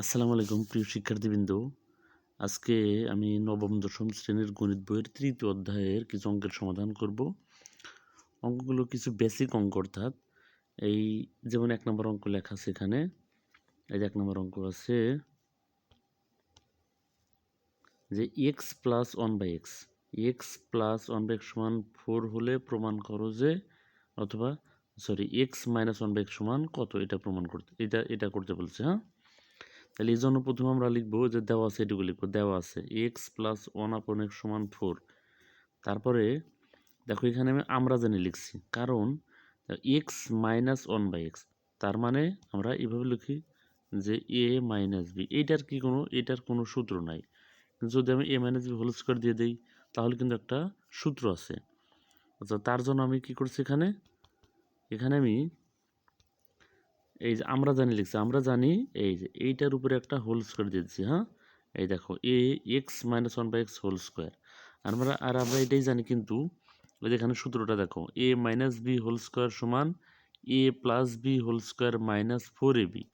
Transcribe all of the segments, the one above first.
আসসালামু আলাইকুম, প্রিয় শিক্ষার্থীবৃন্দ। আজকে আমি নবম, দশম শ্রেণির গণিত বইয়ের তৃতীয় অধ্যায়ের কিছু অঙ্কের সমাধান করব। অঙ্কগুলো কিছু বেসিক অঙ্ক অর্থাৎ এই যেমন এক নম্বর অঙ্ক লেখা আছে এখানে, এই যে এক নম্বর অঙ্ক আছে যে x plus one by x x plus one by x সমান ফোর হলে প্রমাণ করো যে, অথবা sorry x minus one by x সমান কত? এটা প্রমাণ করতে, এটা এটা করতে বলছে হ্যাঁ? তাহলে এই জন্য প্রথমে আমরা লিখব যে দেওয়া আছে, এটুকু লিখব, দেওয়া আছে। X plus one upon x সমান ফোর তারপরে দেখো এখানে আমি আমরা জানি লিখছি। কারণ x minus one by x তার মানে আমরা এভাবে লিখি যে এ মাইনাস বি এইটার কি কোনো, এটার কোনো সূত্র নাই। যদি আমি a minus b whole square দিয়ে দিই, তাহলে কিন্তু একটা সূত্র আছে। আচ্ছা তার জন্য আমি কি করছি এখানে? এখানে আমি এই যে আমরা জানি লিখছি, আমরা জানি এই যে এইটার উপরে একটা হোল স্কোয়ার দিয়েছি হ্যাঁ? এই দেখো, এ x minus one by x whole square আমরা, আর আমরা এটাই জানি কিন্তু ওই এখানে সূত্রটা দেখো a minus b whole square সমান a plus b whole square minus four a b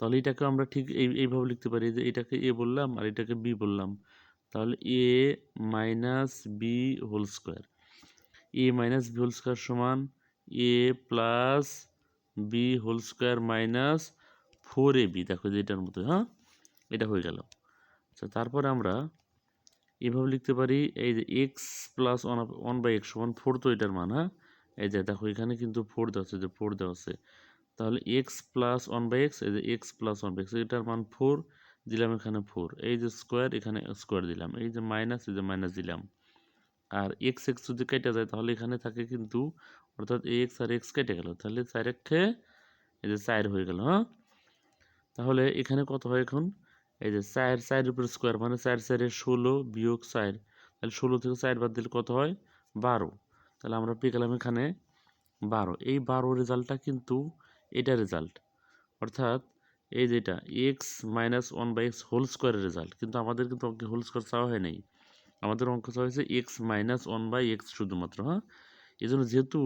তাহলে এটাকে আমরা ঠিক এই, এইভাবে লিখতে পারি যে এটাকে এ বললাম আর এটাকে বি বললাম। তাহলে a minus b whole square a minus b whole square সমান a plus b whole square minus four a b দেখো যে এটার মতো হ্যাঁ? এটা হয়ে গেল। আচ্ছা তারপরে আমরা এভাবে লিখতে পারি, এই যে x plus one one by x one four তো এটার মান হ্যাঁ? এই যে দেখো, এখানে কিন্তু ফোর দেওয়া আছে, যে ফোর দেওয়া আছে। তাহলে x plus one by x এই যে x plus one by x এটার মান ফোর দিলাম এখানে ফোর এই যে স্কোয়ার এখানে স্কোয়ার দিলাম। এই যে মাইনাস এই যে মাইনাস দিলাম। আর এক্স এক্স যদি কেটে যায়, তাহলে এখানে থাকে কিন্তু অর্থাৎ এক্স আর এক্স কেটে গেল। তাহলে চার একে এই যে চার হয়ে গেল হ্যাঁ? তাহলে এখানে কত হয় এখন? এই যে চার চারের উপর স্কোয়ার মানে চার চারের ষোলো বিয়োগ চার। তাহলে ষোলো থেকে চার বাদ দিলে কত হয়? বারো। তাহলে আমরা পেয়ে গেলাম এখানে বারো। এই বারো রেজাল্টটা কিন্তু এটা রেজাল্ট অর্থাৎ এই যেটা x minus one by x whole স্কোয়ারের রেজাল্ট কিন্তু আমাদের কিন্তু হোল স্কোয়ার চাওয়া হয় নাই। আমাদের অঙ্ক হয়েছে x minus one by x শুধুমাত্র হ্যাঁ? এই জন্য যেহেতু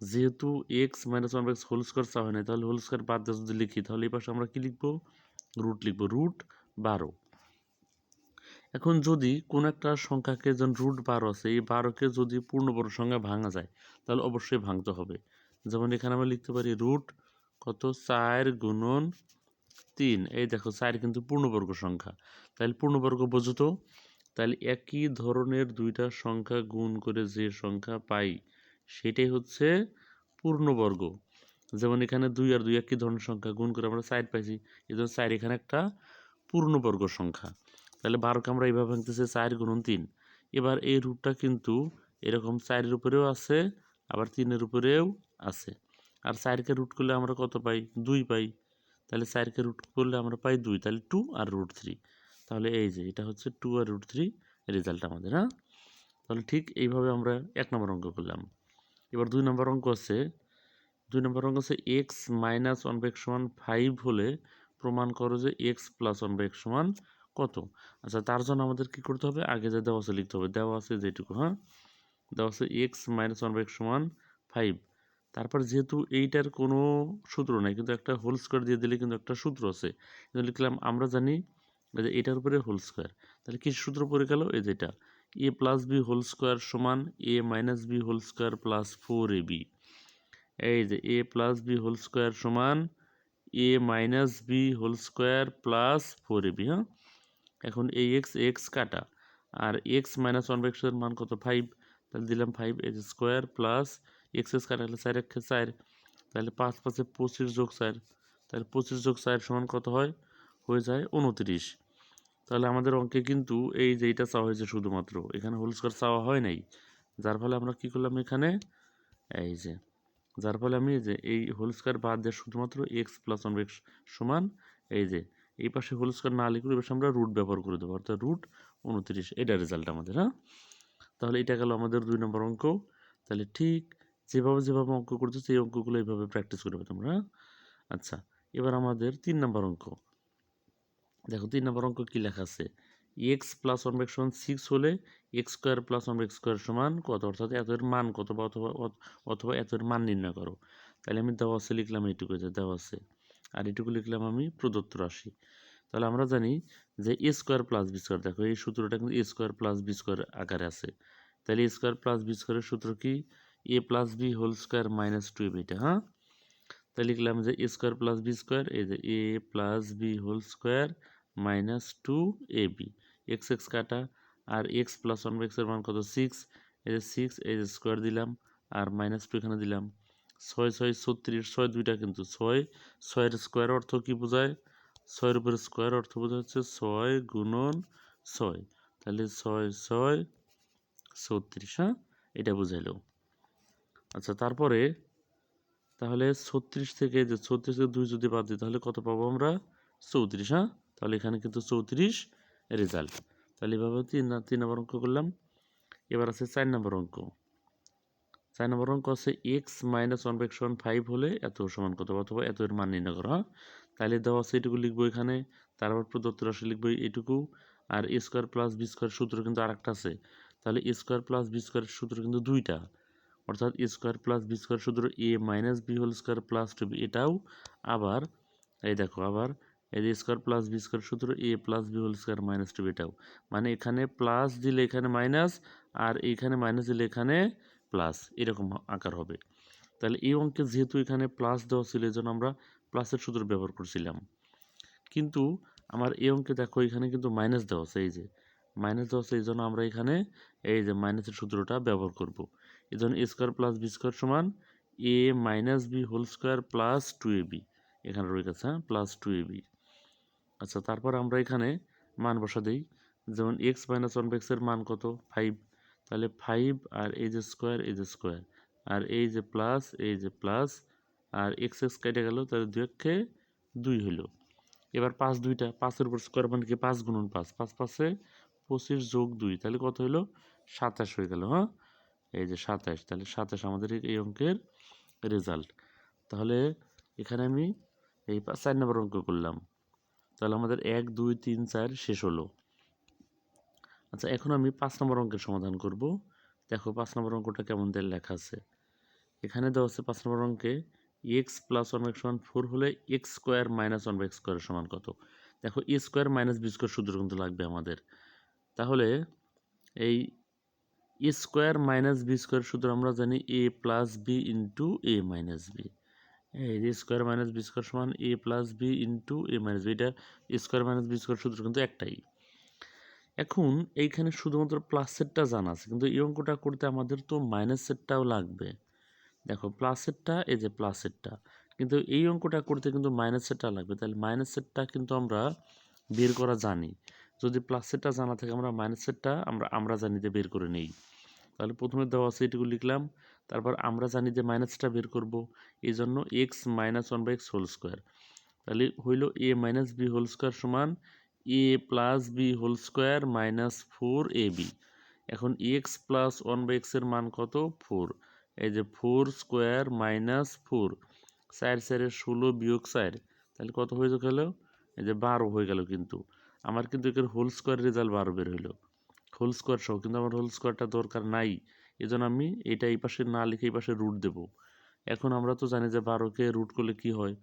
যেহেতু x minus one by x whole square চাওয়া হয় নাই, তাহলে হোল স্কোয়ার বাদ দিয়ে যদি লিখি, তাহলে এই পাশে আমরা কী লিখব? রুট লিখব রুট বারো। এখন যদি কোন একটা সংখ্যাকে যেন রুট বারো আছে, এই বারোকে যদি পূর্ণবর্গ সংখ্যা ভাঙা যায়, তাহলে অবশ্যই ভাঙতে হবে। যেমন এখানে আমরা লিখতে পারি রুট কত চার গুণন তিন, এই দেখো চার কিন্তু পূর্ণবর্গ সংখ্যা। তাহলে পূর্ণবর্গ বোঝো তো? তাহলে একই ধরনের দুইটা সংখ্যা গুণ করে যে সংখ্যা পাই, সেটাই হচ্ছে পূর্ণবর্গ। যেমন এখানে দুই আর দুই একই ধরনের সংখ্যা গুণ করে আমরা চার পাইছি, এই জন্য চার এখানে একটা পূর্ণবর্গ সংখ্যা। তাহলে বারোকে আমরা এইভাবে ভাঙতেছি, চার গুণন তিন। এবার এই রুটটা কিন্তু এরকম চারের উপরেও আছে, আবার তিনের উপরেও আছে। আর চারকে রুট করলে আমরা কত পাই? দুই পাই। তাহলে চারকে রুট করলে আমরা পাই দুই, তাহলে টু আর রুট থ্রি। তাহলে এই যে, এটা হচ্ছে টু আর রুট থ্রি রেজাল্ট আমাদের হ্যাঁ? তাহলে ঠিক এইভাবে আমরা এক নম্বর অঙ্ক করলাম। এবার দুই নম্বর অঙ্ক আছে। দুই নম্বর অঙ্ক আছে এক্স মাইনাস ওয়ান বাই সমান ফাইভ হলে প্রমাণ করো যে এক্স প্লাস ওয়ান বাই সমান কত? আচ্ছা তার জন্য আমাদের কি করতে হবে? আগে যে দেওয়া আছে লিখতে হবে। দেওয়া আছে যেটুকু হ্যাঁ? দেওয়া আছে এক্স মাইনাস ওয়ান বাই সমান ফাইভ তারপর যেহেতু এইটার কোনো সূত্র নাই, কিন্তু একটা হোল স্কোয়ার দিয়ে দিলে কিন্তু একটা সূত্র আছে। লিখলাম, আমরা জানি এটার উপরে হোল স্কোয়ার তাহলে কি সূত্র পড়ে গেল? এই যেটা a plus b whole square সমান a minus b whole square plus four a b এই যে a plus b whole square সমান a minus b whole square plus four a b হ্যাঁ? এখন এই এক্স এক্স কাটা, আর এক্স মাইনাস ওয়ান বাই এক্সের মান কত? ফাইভ তাহলে দিলাম five x square plus x x কাটা হলে চার এক চার, তাহলে পাঁচ পাঁচে পঁচিশ যোগ চার, তাহলে পঁচিশ যোগ চার সমান কত হয়? হয়ে যায় উনত্রিশ। তাহলে আমাদের অঙ্কে কিন্তু এই যে এইটা চাওয়া হয়েছে শুধুমাত্র। এখানে হোল স্কোয়ার চাওয়া হয় নাই। যার ফলে আমরা কি করলাম এখানে? এই যে, যার ফলে আমি যে এই হোল স্কোয়ার বাদ দিয়ে শুধুমাত্র এক্স প্লাস ওয়ান এক্স সমান এই যে, এই পাশে হোল স্কোয়ার না লিখলে এবার আমরা রুট ব্যবহার করে দেবো। অর্থাৎ রুট উনত্রিশ, এটা রেজাল্ট আমাদের হ্যাঁ? তাহলে এটা গেল আমাদের দুই নম্বর অঙ্ক। তাহলে ঠিক যেভাবে যেভাবে অঙ্ক করতেছে, এই অঙ্কগুলো এইভাবে প্র্যাকটিস করবে তোমরা হ্যাঁ? আচ্ছা এবার আমাদের তিন নম্বর অঙ্ক। দেখো তিন নম্বর অঙ্ক কী লেখা আছে? এক্স প্লাস ওয়ান এক্স সমান সিক্স হলে x square plus one x square সমান কত? অর্থাৎ এতের মান কত বা অথবা অথবা এতের মান নির্ণয় করো। তাহলে আমি দেওয়া আছে, লিখলাম এইটুকু যে দেওয়া আছে। আর এটুকু লিখলাম আমি প্রদত্ত রাশি। তাহলে আমরা জানি যে a square plus b square দেখো এই সূত্রটা কিন্তু a square plus b square আকারে আছে। তাহলে এ স্কোয়ার প্লাস বি স্কোয়ারের সূত্র কি? A plus b whole square minus two এটা হ্যাঁ? তাহলে লিখলাম যে a square plus b square এই যে a plus b whole square minus two a b. X x কাটা, আর এক্স প্লাস ওয়ান এক্সের মান কত? সিক্স। এই যে সিক্স, এই যে স্কোয়ার দিলাম, আর মাইনাস টু এখানে দিলাম। ছয় ছয়, ছত্রিশ, ছয় দুইটা কিন্তু ছয়। ছয়ের স্কোয়ার অর্থ কি বোঝায়? ছয়ের উপরে স্কোয়ার অর্থ বোঝা হচ্ছে ছয় গুণন ছয়। তাহলে ছয় ছয়, ছত্রিশ হ্যাঁ? এটা বুঝাইলো। আচ্ছা তারপরে, তাহলে ছত্রিশ থেকে যে ছত্রিশ থেকে দুই যদি বাদ দিই, তাহলে কত পাবো আমরা? চৌত্রিশ হ্যাঁ? তাহলে এখানে কিন্তু চৌত্রিশ রেজাল্ট তাহলে এভাবে তিন তিন নম্বর অঙ্ক করলাম। এবার আছে চার নম্বর অঙ্ক। চার নম্বর অঙ্ক আছে এক্স মাইনাস ওয়ান বাই সমান ফাইভ হলে এত সমান কত অথবা এত এর মান নির্ণয় করো হ্যাঁ? তাহলে দেওয়া আছে এটুকু লিখব এখানে তারপর প্রদত্ত রাশি লিখব এটুকু। আর a square plus b square সূত্র কিন্তু আরেকটা আছে। তাহলে a square plus b square সূত্র কিন্তু দুইটা। অর্থাৎ a square plus b square সূত্র a minus b whole square plus two b এটাও আবার, এই দেখো আবার যে স্কোয়ার প্লাস বি স্কোয়ার সূত্র a plus b whole square minus two b এটাও মানে এখানে প্লাস দিলে এখানে মাইনাস আর এইখানে মাইনাস দিলে এখানে প্লাস। এরকম আকার হবে। তাহলে এই অঙ্কে যেহেতু এখানে প্লাস দেওয়া ছিল এই জন্য আমরা প্লাসের সূত্র ব্যবহার করছিলাম। কিন্তু আমার এই অঙ্কে দেখো এখানে কিন্তু মাইনাস দেওয়া আছে, এই যে। মাইনাস দেওয়া আছে এই জন্য আমরা এখানে এই যে মাইনাসের সূত্রটা ব্যবহার করব। এই জন্য a square plus b square সমান a minus b whole square plus two a b. এখানে রয়ে গেছে হ্যাঁ প্লাস টু এ বি। আচ্ছা তারপর আমরা এখানে মান বসা দিই। যেমন এক্স মাইনাস ওয়ান এক্সের মান কত? ফাইভ তাহলে ফাইভ আর এই যে স্কোয়ার এই যে স্কোয়ার আর এই যে প্লাস এই যে প্লাস আর এক্স এক্স কেটে গেল, তাহলে দুই একে দুই হইল। এবার পাঁচ দুইটা, পাঁচের উপর স্কোয়ার মানে কি? পাঁচ গুণন পাঁচ। পাঁচ পাঁচে পঁচিশ যোগ দুই, তাহলে কত হইল? সাতাশ হয়ে গেল হ্যাঁ? এই যে সাতাশ, তাহলে সাতাশ আমাদের এই- অঙ্কের রেজাল্ট তাহলে এখানে আমি এই চার নম্বর অঙ্ক করলাম। তাহলে আমাদের এক, দুই, তিন, চার শেষ হলো। আচ্ছা এখন আমি পাঁচ নম্বর অঙ্কের সমাধান করব। দেখো, পাঁচ নম্বর অঙ্কটা কেমন দিয়ে লেখা আছে। এখানে দেওয়া আছে পাঁচ নম্বর অঙ্কে এক্স প্লাস ওয়ান এক্স সমান ফোর হলে x square minus one x স্কোয়ারের সমান কত? দেখো a square minus b square সূত্র কিন্তু লাগবে আমাদের। তাহলে এই a square minus b square সূত্র আমরা জানি a plus b into a minus b যে স্কোয়ার মাইনাস বি স্কোয়ার সমান a plus b into a minus b এটা স্কোয়ার মাইনাস বি স্কোয়ার সূত্র কিন্তু একটাই। এখন এইখানে শুধুমাত্র প্লাস সেটটা জানা আছে, কিন্তু এই অঙ্কটা করতে আমাদের তো মাইনাস সেটটাও লাগবে। দেখো প্লাস সেটটা এই যে প্লাস সেটটা কিন্তু এই অঙ্কটা করতে কিন্তু মাইনাস সেটটা লাগবে। তাহলে মাইনাস সেটটা কিন্তু আমরা বের করা জানি। যদি প্লাস সেটটা জানা থাকে, আমরা মাইনাস সেটটা আমরা আমরা জানি যে বের করে নেই। তাহলে প্রথমে দেওয়া আছে এটুকু লিখলাম। তারপর আমরা জানি যে মাইনাসটা বের করব। এই জন্য x minus one by x whole square তাহলে হইল a minus b whole square সমান a plus b whole square minus four a b এখন এক্স প্লাস ওয়ান বাই এক্সের মান কত? ফোর এই যে ফোর স্কোয়ার মাইনাস ফোর চার চারের ষোলো বিয়োগ চার। তাহলে কত হয়ে গেল? এই যে বারো হয়ে গেল কিন্তু। আমার কিন্তু এর হোল স্কোয়ার রেজাল্ট বারো বের হইল। হোল স্কোয়ার সহ কিন্তু আমার হোল স্কোয়ারটা দরকার নাই। এই জন্য আমি এটা এই পাশে না লিখে এই পাশে রুট দেব। এখন আমরা তো জানি যে বারোকে রুট করলে কি হয়?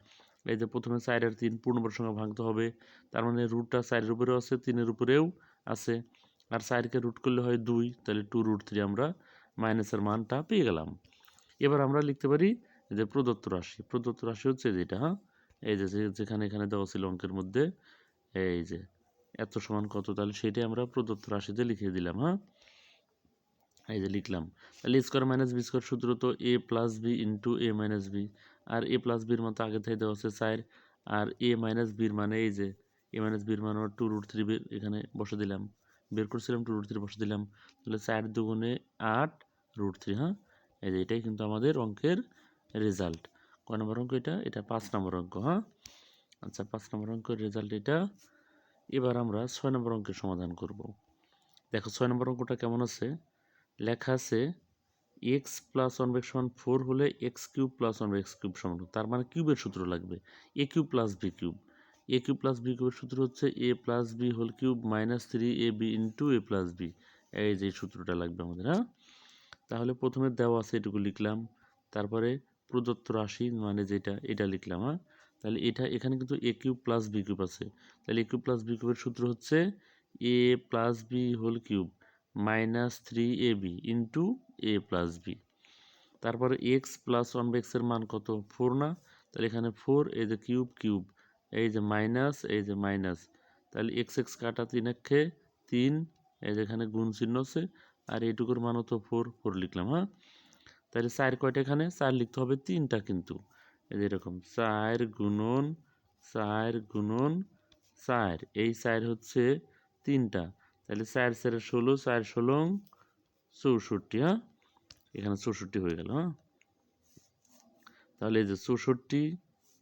এই যে প্রথমে চারের তিন পূর্ণবর সঙ্গে ভাঙতে হবে, তার মানে রুটটা চারের উপরেও আছে, তিনের উপরেও আছে। আর চারকে রুট করলে হয় দুই, তাহলে টু রুট থ্রি আমরা মাইনাসের মানটা পেয়ে গেলাম। এবার আমরা লিখতে পারি যে প্রদত্ত রাশি। প্রদত্ত রাশি হচ্ছে যেটা হ্যাঁ? এই যে- যেখানে এখানে দেওয়া ছিল অঙ্কের মধ্যে, এই যে এত সমান কত? তাহলে সেটাই আমরা প্রদত্ত রাশিতে লিখে দিলাম হ্যাঁ? এই যে লিখলাম। তাহলে স্কোয়ার মাইনাস বি স্কোয়ার সূত্র তো a plus b into a minus b R A plus বির মতো আগে থেকে দেওয়া হচ্ছে চার আর এ মাইনাস বির মানে এই যে এ মাইনাস বির মানে টু রুট থ্রি এখানে বসে দিলাম। বের করছিলাম টু রুট থ্রি বসে দিলাম। তাহলে চার দুগুণে আট রুট থ্রি হ্যাঁ? এই যে এটাই কিন্তু আমাদের অঙ্কের রেজাল্ট কয় নম্বর অঙ্ক এটা? এটা পাঁচ নম্বর অঙ্ক হ্যাঁ? আচ্ছা পাঁচ নম্বর অঙ্কের রেজাল্ট এটা এবার আমরা ছয় নম্বর অঙ্কের সমাধান করব। দেখো, ছয় নম্বর অঙ্কটা কেমন আছে? লেখা আছে এক্স প্লাস ওয়ান বাই সমান ফোর হলে x cube plus one x cube সমান তার মানে কিউবের সূত্র লাগবে। A cube plus b cube a cube plus b কিউবের সূত্র হচ্ছে a plus b whole cube minus three a b into a plus b এই যে সূত্রটা লাগবে আমাদের হ্যাঁ? তাহলে প্রথমে দেওয়া আছে এটুকু লিখলাম। তারপরে প্রদত্ত রাশি মানে যেটা, এটা লিখলাম হ্যাঁ? তাহলে এটা, এখানে কিন্তু a cube plus b cube আছে। তাহলে এ কিউব প্লাস বি কিউবের সূত্র হচ্ছে a plus b whole cube minus three a b into a plus b তারপরে এক্স প্লাস ওয়ান বাই এক্সের মান কত? ফোর না? তাহলে এখানে ফোর এই যে কিউব কিউব এই যে মাইনাস এই যে মাইনাস তাহলে এক্স এক্স কাটা তিন একে তিন, এই যে এখানে গুণ চিহ্ন আছে, আর এইটুকুর মান হতো ফোর ফোর লিখলাম হ্যাঁ? তাহলে চার কয়টা এখানে? চার লিখতে হবে তিনটা কিন্তু। এরকম, চার গুণন চার গুণন, চার। এই চার হচ্ছে তিনটা। তাহলে চার, চারে, ষোলো, চার, ষোলো, চৌষট্টি হ্যাঁ? এখানে চৌষট্টি হয়ে গেল হ্যাঁ? তাহলে এই যে চৌষট্টি,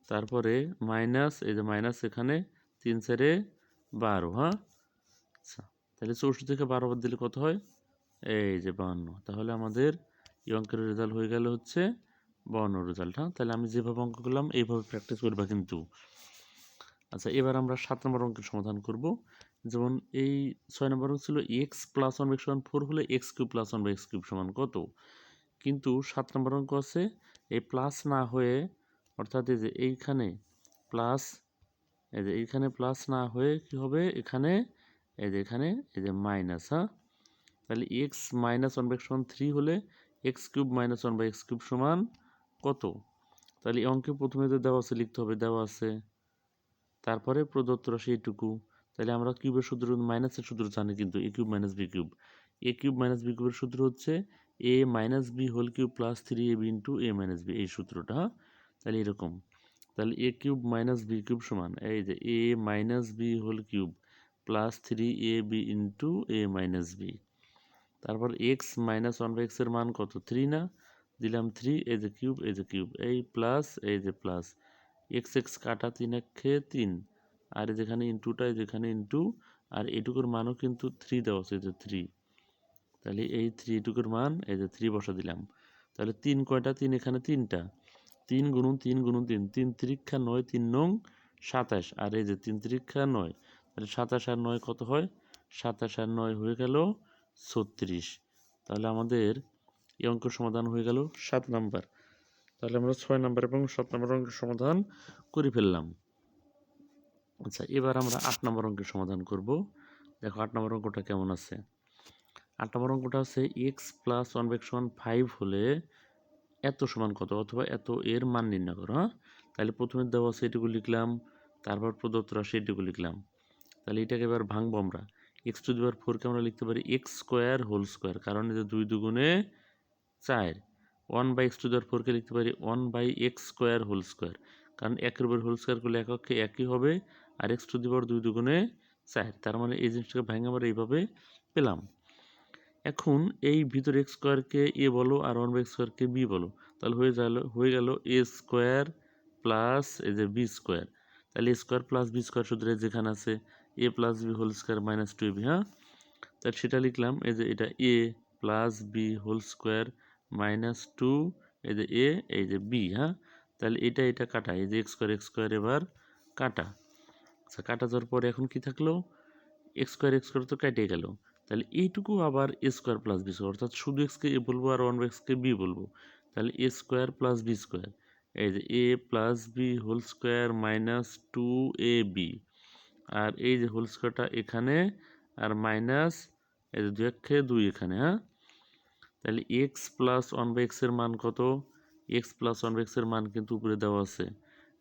তারপরে মাইনাস, এই যে মাইনাস এখানে তিন, চারে বারো হ্যাঁ? আচ্ছা তাহলে চৌষট্টি থেকে বারো বাদ দিলে কত হয়? এই যে বাহান্ন। তাহলে আমাদের এই অঙ্কের রেজাল্ট হয়ে গেল হচ্ছে বাহান্ন রেজাল্ট হ্যাঁ? তাহলে আমি যেভাবে অঙ্ক করলাম, এইভাবে প্র্যাকটিস করবা কিন্তু। আচ্ছা এবার আমরা সাত নম্বর অঙ্কের সমাধান করব। যেমন এই ছয় নম্বর অঙ্ক ছিল এক্স প্লাস ওয়ান বাই সমান ফোর হলে x cube plus one by x cube সমান কত? কিন্তু সাত নম্বর অঙ্ক আছে, এই প্লাস না হয়ে, অর্থাৎ এই যে এইখানে প্লাস এই যে এইখানে প্লাস না হয়ে কি হবে? এখানে, এই যে এখানে, এই যে মাইনাস হ্যাঁ? তাহলে এক্স মাইনাস ওয়ান বাই সমান থ্রি হলে x cube minus one by x cube সমান কত? তাহলে এই অঙ্কে প্রথমে তো দেওয়া আছে, লিখতে হবে, দেওয়া আছে। তারপরে প্রদত্ত রাশি তাহলে আমরা কিউবের সূত্র মাইনাসের সূত্র জানি কিন্তু a cube minus b cube. A cube minus b কিউবের সূত্র হচ্ছে a minus b whole cube plus three a b into a minus b এই সূত্রটা হ্যাঁ? তাহলে এরকম। তাহলে a cube minus b cube সমান, এই যে a minus b whole cube plus three a b into a minus b তারপর এক্স মাইনাস ওয়ান বাই এক্সের মান কত? থ্রি না? দিলাম থ্রি এই যে কিউব এই যে কিউব এই প্লাস এই যে প্লাস এক্স এক্স কাটা তিন একে তিন, আর যেখানে ইন্টুটা যেখানে ইন্টু আর এটুকুর মানও কিন্তু থ্রি দেওয়া আছে যে থ্রি তাহলে এই থ্রি এটুকুর মান এই যে থ্রি বসা দিলাম, তাহলে তিন কয়টা? তিন এখানে তিনটা, তিন গুণুন তিন গুণুন তিন তিন ত্রিক্ষা নয়, তিন নং সাতাশ, আর এই যে তিন ত্রিক্ষা নয়, তাহলে সাতাশ আর নয় কত হয়? সাতাশ আর নয় হয়ে গেল ছত্রিশ, তাহলে আমাদের এই অঙ্ক সমাধান হয়ে গেল সাত নাম্বার। তাহলে আমরা ছয় নাম্বার এবং সাত নাম্বার অঙ্কের সমাধান করে ফেললাম। আচ্ছা এবার আমরা আট নম্বর অঙ্কের সমাধান করব। দেখো, আট নম্বর অঙ্কটা কেমন আছে? আট নম্বর অঙ্কটা আছে এক্স প্লাস ওয়ান বাই সমান ফাইভ হলে এত সমান কত? অথবা এত এর মান নির্ণয় করো হ্যাঁ? তাহলে প্রথমে দেওয়া আছে এটুকু লিখলাম, তারপর প্রদত্ত রাশি এটুকু লিখলাম। তাহলে এটাকে এবার ভাঙবো আমরা। এক্স টু দিবার ফোরকে আমরা লিখতে পারি এক্স স্কোয়ার হোল স্কোয়ার কারণ এটা দুই দুগুণে চার ওয়ান বাই এক্স টু দেওয়ার ফোরকে লিখতে পারি one by x square whole square কারণ একের উপর হোল স্কোয়ার করলে এককে একই হবে, আর এক্স টু দি পাওয়ার দুই দুগুণে চার। তার মানে এই জিনিসটাকে ভেঙে আমরা এইভাবে পেলাম। এখন এই ভিতরে এক্স স্কোয়ারকে এ বলো আর ওয়ান বাই এক্স স্কোয়ারকে বি বলো, তাহলে হয়ে গেল হয়ে গেল এ স্কোয়ার প্লাস এই যে বি স্কোয়ার তাহলে a square plus b square সূত্রে যেখানে আছে a plus b whole square minus two b হ্যাঁ? তাহলে সেটা লিখলাম, এই যে এটা a plus b whole square minus two এই যে এ এই যে বি হ্যাঁ? তাহলে এটা এটা কাটা, এই যে এক্স স্কোয়ার এক্স স্কোয়ার এবার কাটা। আচ্ছা কাটা যাওয়ার পরে এখন কি থাকল? এক্স স্কোয়ার এক্স স্কোয়ার তো কেটে গেল। তাহলে এইটুকু আবার a square plus b square অর্থাৎ শুধু এক্সকে এ বলব আর ওয়ান এক্সকে বি বলব। তাহলে a square plus b square এই যে a plus b whole square minus two a b আর এই যে হোল স্কোয়ারটা এখানে, আর মাইনাস এই যে দুই একে দুই এখানে হ্যাঁ? তাহলে এক্স প্লাস ওয়ান বাই এক্সের মান কত? এক্স প্লাস ওয়ান বাই এক্সের মান কিন্তু উপরে দেওয়া আছে।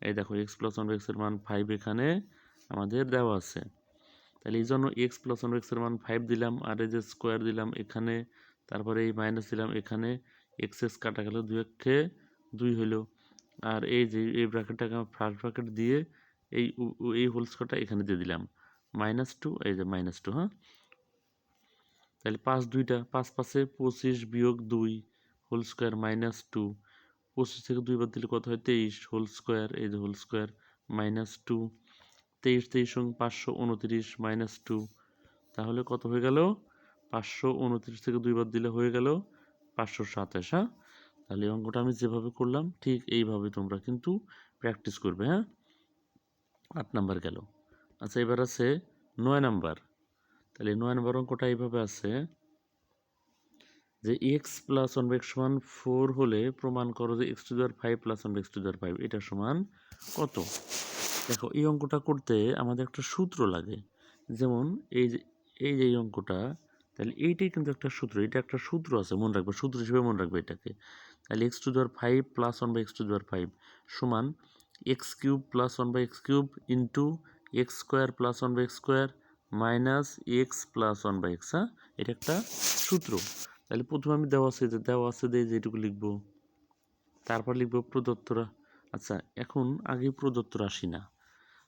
এই দেখো এক্স প্লাস ওয়ান বাই এক্সের মান ফাইভ এখানে আমাদের দেওয়া আছে। তাহলে এই জন্য এক্স প্লাস ওয়ান এক্সের মান ফাইভ দিলাম, আর যে স্কোয়ার দিলাম এখানে, তারপরে এই মাইনাস দিলাম এখানে এক্স এক্স কাটা গেল দুই একে দুই হইল। আর এই যে, এই ব্র্যাকেটটাকে আমি ফার্স্ট ব্র্যাকেট দিয়ে এই এই হোল স্কোয়ারটা এখানে দিয়ে দিলাম। মাইনাস টু এই যে মাইনাস টু হ্যাঁ? তাহলে পাঁচ দুইটা, পাঁচ পাঁচে পঁচিশ বিয়োগ দুই হোল স্কোয়ার মাইনাস টু পঁচিশ থেকে দুই বাদ দিলে কত হয়? তেইশ হোল স্কোয়ার এই যে হোল স্কোয়ার মাইনাস টু তেইশ তেইশ সঙ্গে পাঁচশো উনত্রিশ মাইনাস টু তাহলে কত হয়ে গেল? পাঁচশো উনত্রিশ থেকে দুই বাদ দিলে হয়ে গেল পাঁচশো সাতাশ হ্যাঁ? তাহলে অঙ্কটা আমি যেভাবে করলাম, ঠিক এইভাবে তোমরা কিন্তু প্র্যাকটিস করবে হ্যাঁ? আট নাম্বার গেল। আচ্ছা এবার আছে নয় নাম্বার। তাহলে নয় নম্বর অঙ্কটা এইভাবে আছে? যে এক্স প্লাস ওয়ান এক্স সমান ফোর হলে প্রমাণ করো যে x to the power five plus one x to the power five এটা সমান কত? দেখো, এই অঙ্কটা করতে আমাদের একটা সূত্র লাগে। যেমন এই যে এই যে এই অঙ্কটা, তাহলে এইটাই কিন্তু একটা সূত্র, এটা একটা সূত্র আছে, মনে রাখবে, সূত্র হিসেবে মনে রাখবে এটাকে। তাহলে x to the power five plus one by x to the power five সমান x cube plus one by x cube into x square plus one by x square minus x plus one by x হ্যাঁ? এটা একটা সূত্র। তাহলে প্রথমে আমি দেওয়া আছে দেওয়া আছে দিয়ে যেটুকু লিখব। তারপর লিখব প্রদত্তরা। আচ্ছা এখন আগে প্রদত্ত রাশি না।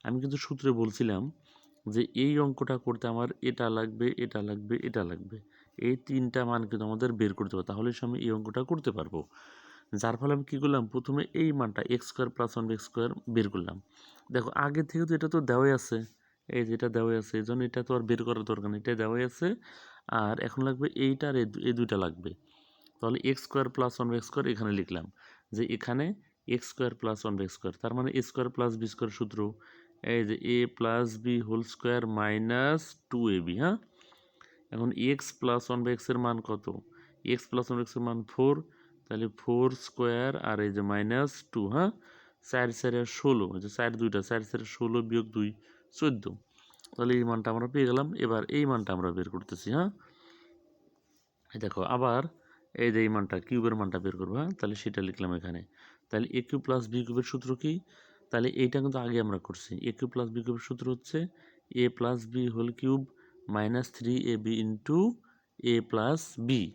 আমি কিন্তু সূত্রে বলছিলাম যে এই অঙ্কটা করতে আমার এটা লাগবে এটা লাগবে এটা লাগবে। এই তিনটা মান কিন্তু আমাদের বের করতে হবে। তাহলে আমি এই অঙ্কটা করতে পারব। যার ফলে আমি কী করলাম? প্রথমে এই মানটা x square plus one x square বের করলাম। দেখো, আগে থেকে তো এটা তো দেওয়াই আছে। এই যে এটা দেওয়াই আছে এই জন্য এটা তো আর বের করার দরকার নেই, এটা দেওয়াই আছে। আর এখন লাগবে এইটা আর এই দুইটা লাগবে। তাহলে x square plus one x square এখানে লিখলাম যে এখানে x square plus one x square তার মানে a square plus b square সূত্র। এই যে a plus b whole square minus two a b হ্যাঁ? এখন এক্স প্লাস ওয়ান বাই এক্সের মান কত? এক্স প্লাস ওয়ান এক্সের মান ফোর তাহলে ফোর স্কোয়ার আর এই যে মাইনাস টু হ্যাঁ? চার, চারে ষোলো যে চার দুইটা, চার, চারে ষোলো বিয়োগ দুই চোদ্দ। তাহলে এই মানটা আমরা পেয়ে গেলাম। এবার এই মানটা আমরা বের করতেছি হ্যাঁ? এই দেখো, আবার এই যে এই মানটা, কিউবের মানটা বের করব হ্যাঁ? তাহলে সেটা লিখলাম এখানে। তাহলে এ কিউ প্লাস বি কিউবের সূত্র কি? তাহলে এইটা কিন্তু আগে আমরা করছি। এ কিউব প্লাস বি কিউবের সূত্র হচ্ছে a plus b whole cube minus three a b into a plus b.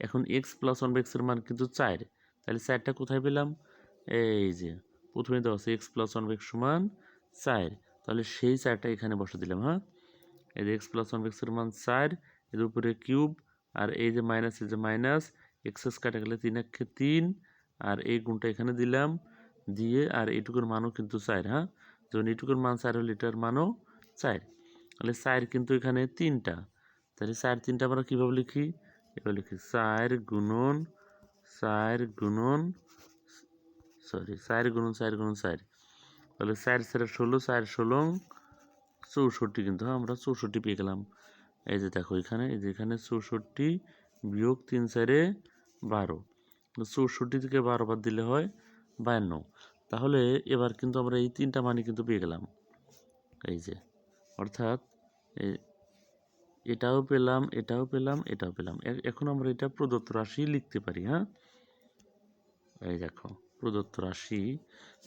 এখন এক্স প্লাস ওয়ান এক্সের মান কিন্তু চার। তাহলে চারটা কোথায় পেলাম? এই যে, প্রথমে দেওয়া আছে এক্স প্লাস ওয়ান এক্স সমান চার। তাহলে সেই চারটা এখানে বসে দিলাম হ্যাঁ? এই যে এক্স প্লাস ওয়ান এক্সের মান চার, এর উপরে কিউব আর এই যে মাইনাস এই যে মাইনাস এক্সেস কাটা গেলে তিন একে তিন, আর এই গুণটা এখানে দিলাম, দিয়ে আর এইটুকুর মানও কিন্তু চার হ্যাঁ? যখন এইটুকুর মান চার হলে এটার মানও চার, তাহলে চার কিন্তু এখানে তিনটা, তাহলে চার তিনটা আমরা কীভাবে লিখি? এবার লিখি চার গুণন চার গুণন সরি চার গুণন চার গুণন, চার তাহলে চার চারে ষোলো, চার ষোলো, চৌষট্টি কিন্তু হ্যাঁ আমরা চৌষট্টি পেয়ে গেলাম। এই যে দেখো এখানে, এই যে এখানে চৌষট্টি বিয়োগ তিন চারে বারো। চৌষট্টি থেকে বারো বাদ দিলে হয় বায়ান্ন। তাহলে এবার কিন্তু আমরা এই তিনটা মানই কিন্তু পেয়ে গেলাম। এই যে, অর্থাৎ এটাও পেলাম এটাও পেলাম এটাও পেলাম। এখন আমরা এটা প্রদত্ত রাশি লিখতে পারি হ্যাঁ? এই দেখো। প্রদত্ত রাশি,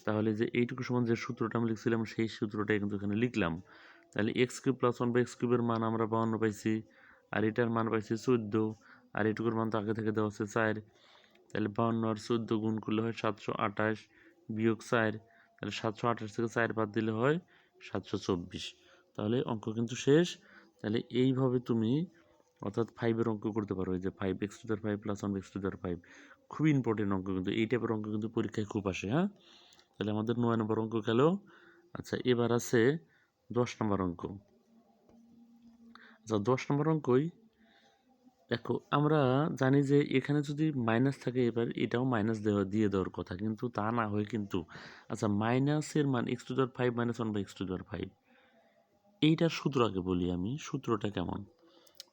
তাহলে যে এইটুকু সমান যে সূত্রটা আমি লিখছিলাম, সেই সূত্রটাই কিন্তু এখানে লিখলাম। তাহলে x cube plus one by x কিউবের মান আমরা বাউন্ন পাইছি, আর এটার মান পাইছি চোদ্দ, আর এটুকুর মান তো আগে থেকে দেওয়া আছে চার। তাহলে বাউন্ন আর চোদ্দ গুণ করলে হয় সাতশো আঠাশ বিয়োগ চার। তাহলে সাতশো আঠাশ থেকে চার বাদ দিলে হয় সাতশো চব্বিশ। তাহলে অঙ্ক কিন্তু শেষ। তাহলে এইভাবে তুমি অর্থাৎ ফাইভের অঙ্ক করতে পারো, এই যে ফাইভ এক্স টু দার five plus one x to দার ফাইভ খুবই ইম্পর্টেন্ট অঙ্ক কিন্তু। এই টাইপের অঙ্ক কিন্তু পরীক্ষায় খুব আসে হ্যাঁ? তাহলে আমাদের নয় নম্বর অঙ্ক গেল। আচ্ছা এবার আছে দশ নম্বর অঙ্ক। আচ্ছা দশ নম্বর অঙ্কই, দেখো, আমরা জানি যে এখানে যদি মাইনাস থাকে, এবার এটাও মাইনাস দেওয়া, দিয়ে দেওয়ার কথা, কিন্তু তা না হয় কিন্তু আচ্ছা মাইনাসের মান x to the power five minus one by x to the power five এইটার সূত্র আগে বলি আমি, সূত্রটা কেমন?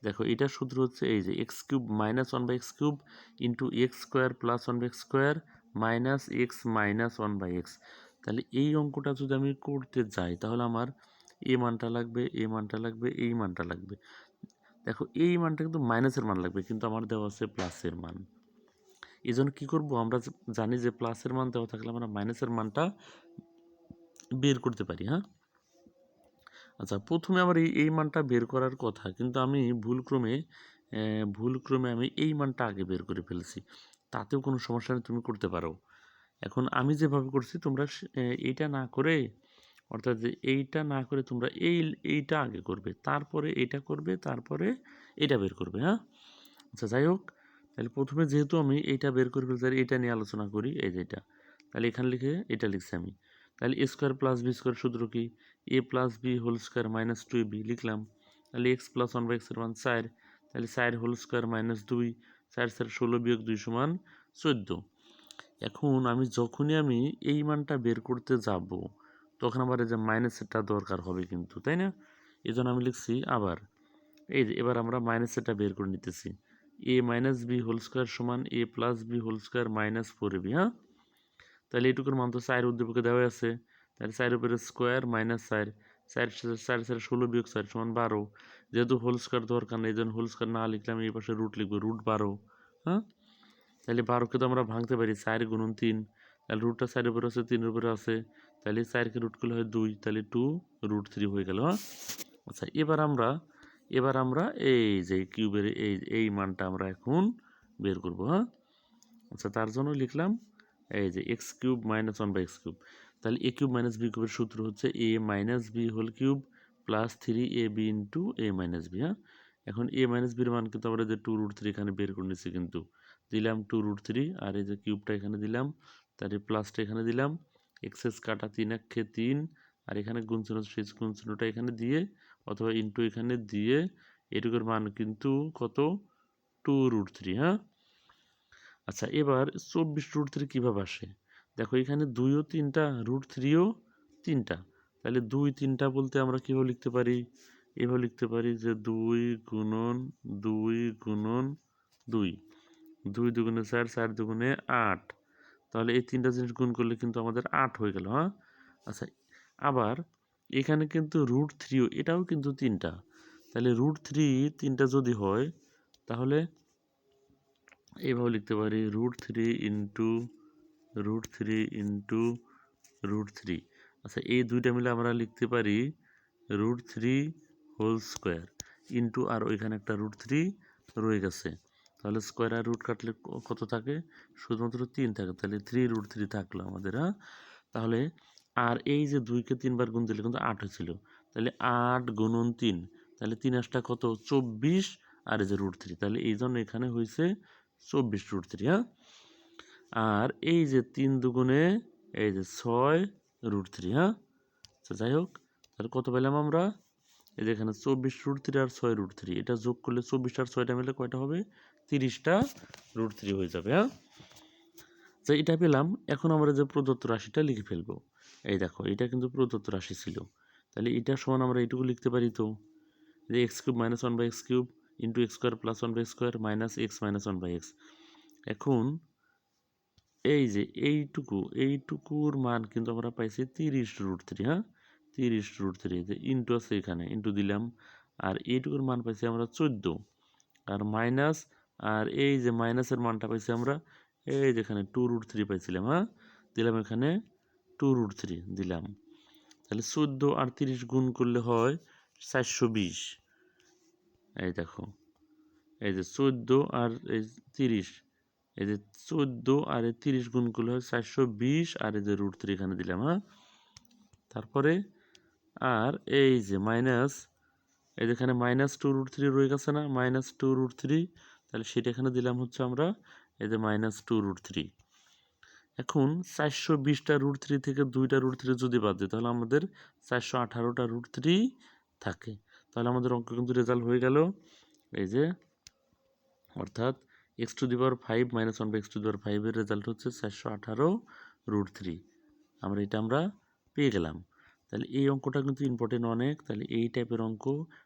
দেখো এটার সূত্র হচ্ছে এই যে x cube minus one by x cube into x square plus one by x square minus x minus one by x তাহলে এই অঙ্কটা যদি আমি করতে যাই, তাহলে আমার এ মানটা লাগবে, এ মানটা লাগবে, এই মানটা লাগবে। দেখো, এই মানটা কিন্তু মাইনাসের মান লাগবে, কিন্তু আমার দেওয়া আছে প্লাসের মান। এই জন্য কী করব? আমরা জানি যে প্লাসের মান দেওয়া থাকলে আমরা মাইনাসের মানটা বের করতে পারি হ্যাঁ? আচ্ছা প্রথমে আমার এই এই মানটা বের করার কথা কিন্তু আমি ভুলক্রমে ভুলক্রমে আমি এই মানটা আগে বের করে ফেলেছি। তাতেও কোনো সমস্যা নেই তুমি করতে পারো। এখন আমি যেভাবে করছি তোমরা এইটা না করে অর্থাৎ এইটা না করে তোমরা এই এইটা আগে করবে তারপরে এইটা করবে তারপরে এটা বের করবে হ্যাঁ? আচ্ছা যাই হোক তাহলে প্রথমে যেহেতু আমি এইটা বের করে ফেলতে পারি, এইটা নিয়ে আলোচনা করি এই যে এটা। তাহলে এখানে লিখে এটা লিখছি আমি। তাহলে স্কোয়ার প্লাস বি স্কোয়ার সূত্র কি? A plus b whole square minus two b লিখলাম। তাহলে এক্স প্লাস ওয়ান বাই এক্সের মান চার। তাহলে চার হোল স্কোয়ার মাইনাস দুই, চার চার, ষোলো বিয়োগ দুই সমান চোদ্দ। এখন আমি যখনই আমি এই মানটা বের করতে যাব, তখন আবার এই যে মাইনাসেরটা দরকার হবে কিন্তু, তাই না? এই জন্য আমি লিখছি আবার। এই এবার আমরা মাইনাসেরটা বের করে নিতেছি। A minus b whole square সমান a plus b whole square minus four b হ্যাঁ? তাহলে এইটুকুর মান তো চার উদ্দীপকে দেওয়া আছে। তাহলে চারের উপরে স্কোয়ার মাইনাস চার। চার চার চার ষোলো বিয়োগ চার সমান বারো। যেহেতু হোল স্কোয়ার দরকার নেই জন্য হোল স্কোয়ার না লিখলাম এই পাশে রুট লিখব রুট বারো। হ্যাঁ? তাহলে বারোকে তো আমরা ভাঙতে পারি, চার গুণন তিন। তাহলে রুটটা চারের উপরে আছে, তিনের উপরে আছে। তাহলে চারকে রুট করলে হয় দুই, তাহলে টু রুট থ্রি হয়ে গেল হ্যাঁ? আচ্ছা এবার আমরা এবার আমরা এই যে কিউবের এই এই মানটা আমরা এখন বের করব হ্যাঁ? আচ্ছা তার জন্য লিখলাম এই যে x cube minus one by x cube তাহলে এ কিউব মাইনাস বি কিউবের সূত্র হচ্ছে a minus b whole cube plus three a b into a minus b হ্যাঁ? এখন এ মাইনাস বির মান কিন্তু আমরা যে টু রুট থ্রি এখানে বের করে নিচ্ছি কিন্তু। দিলাম টু রুট থ্রি আর এই যে কিউবটা এখানে দিলাম তারপরে প্লাসটা এখানে দিলাম এক্সেস কাটা তিন একে তিন, আর এখানে গুণচিহ্ন শেষ গুণচিহ্নটা এখানে দিয়ে, অথবা ইন্টু এখানে দিয়ে, এটুকুর মান কিন্তু কত? টু রুট থ্রি হ্যাঁ? আচ্ছা এবার চব্বিশ রুট থ্রি কীভাবে আসে? দেখো, এখানে দুইও তিনটা রুট থ্রিও তিনটা। তাহলে দুই তিনটা বলতে আমরা কীভাবে লিখতে পারি? এভাবে লিখতে পারি যে দুই গুণন দুই গুণন দুই। দুই দুগুণে চার চার দুগুণে আট। তাহলে এই তিনটা জিনিস গুণ করলে কিন্তু আমাদের আট হয়ে গেল হ্যাঁ? আচ্ছা আবার এখানে কিন্তু রুট থ্রিও এটাও কিন্তু তিনটা। তাহলে রুট থ্রি তিনটা যদি হয়, তাহলে এইভাবে লিখতে পারি root three into root three into root three আচ্ছা এই দুইটা মিলে আমরা লিখতে পারি root three whole square into আর ওইখানে একটা রুট থ্রি রয়ে গেছে। তাহলে স্কোয়ার আর রুট কাটলে কত থাকে? শুধুমাত্র তিন থাকে। তাহলে থ্রি রুট থ্রি থাকল আমাদের হ্যাঁ? তাহলে আর এই যে দুইকে তিনবার গুণ দিলে কিন্তু আট হয়েছিল। তাহলে আট গুণন তিন, তাহলে তিন আটটা কত? চব্বিশ আর এই যে রুট থ্রি তাহলে এই জন্য এখানে হয়েছে চব্বিশ রুট থ্রি হ্যাঁ? আর এই যে তিন দুগুণে, এই যে ছয় রুট থ্রি হ্যাঁ? আচ্ছা যাই হোক, তাহলে কত পেলাম আমরা? এই যে এখানে চব্বিশ রুট থ্রি আর ছয় রুট থ্রি এটা যোগ করলে চব্বিশটা আর ছয়টা মিলে কয়টা হবে? তিরিশটা রুট থ্রি হয়ে যাবে হ্যাঁ? তো এটা পেলাম, এখন আমরা যে প্রদত্ত রাশিটা লিখে ফেলব। এই দেখো, এটা কিন্তু প্রদত্ত রাশি ছিল। তাহলে এটা সমান আমরা এইটুকু লিখতে পারি তো? যে x cube minus one by x cube into x square plus one by square minus x minus one by x এখন এই যে এইটুকু, এইটুকুর মান কিন্তু আমরা পাইছি তিরিশ রুট থ্রি হ্যাঁ? তিরিশ রুট থ্রি যে ইন্টু আছে এখানে ইন্টু দিলাম। আর এইটুকুর মান পাইছি আমরা চোদ্দ। আর মাইনাস আর এই যে মাইনাসের মানটা পাইছি আমরা, এই যেখানে টু রুট থ্রি পাইছিলাম হ্যাঁ? দিলাম এখানে টু রুট থ্রি দিলাম। তাহলে চোদ্দ আর তিরিশ গুণ করলে হয় চারশো বিশ। এই দেখো, এই যে চোদ্দ আর এই তিরিশ এই যে চোদ্দ আর এই তিরিশ গুণ করলে হয় চারশো বিশ আর যে রুট থ্রি এখানে দিলাম হ্যাঁ? তারপরে আর এই যে মাইনাস এই যেখানে মাইনাস টু রুট থ্রি রয়ে গেছে না? মাইনাস টু রুট থ্রি তাহলে সেটা এখানে দিলাম হচ্ছে আমরা যে মাইনাস টু রুট থ্রি এখন চারশো বিশটা রুট থ্রি থেকে দুইটা রুট থ্রি যদি বাদ দিই, তাহলে আমাদের চারশো আঠারোটা রুট থ্রি থাকে। তাহলে আমাদের অঙ্ক কিন্তু রেজাল্ট হয়ে গেল। এই যে, অর্থাৎ x to the power five minus one by x to the power ফাইভের রেজাল্ট হচ্ছে চারশো আঠারো রুট থ্রি আমরা এটা আমরা পেয়ে গেলাম। তাহলে এই অঙ্কটা কিন্তু ইম্পর্টেন্ট অনেক। তাহলে এই টাইপের অঙ্ক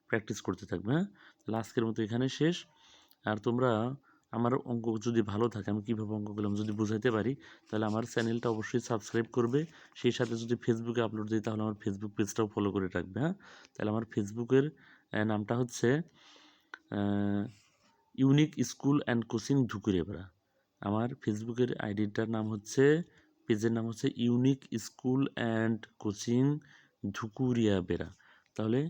প্র্যাকটিস করতে থাকবে হ্যাঁ? তাহলে আজকের মতো এখানে শেষ। আর তোমরা আমার অঙ্ক যদি ভালো থাকে, আমি কীভাবে অঙ্কগুলো আমি যদি বুঝাইতে পারি, তাহলে আমার চ্যানেলটা অবশ্যই সাবস্ক্রাইব করবে। সেই সাথে যদি ফেসবুকে আপলোড দিই, তাহলে আমার ফেসবুক পেজটাও ফলো করে রাখবে হ্যাঁ? তাহলে আমার ফেসবুকের নামটা হচ্ছে unique school and coaching Dhukurepara আমার ফেসবুকের আইডিটার নাম হচ্ছে, পেজের নাম হচ্ছে unique school and coaching Dhukuria Bera তাহলে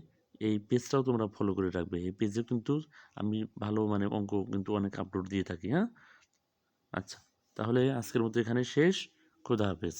এই পেজটাও তোমরা ফলো করে রাখবে। এই পেজে কিন্তু আমি ভালো মানে অঙ্ক কিন্তু অনেক আপলোড দিয়ে থাকি হ্যাঁ? আচ্ছা তাহলে আজকের মতো এখানে শেষ। খোদা হাফেজ।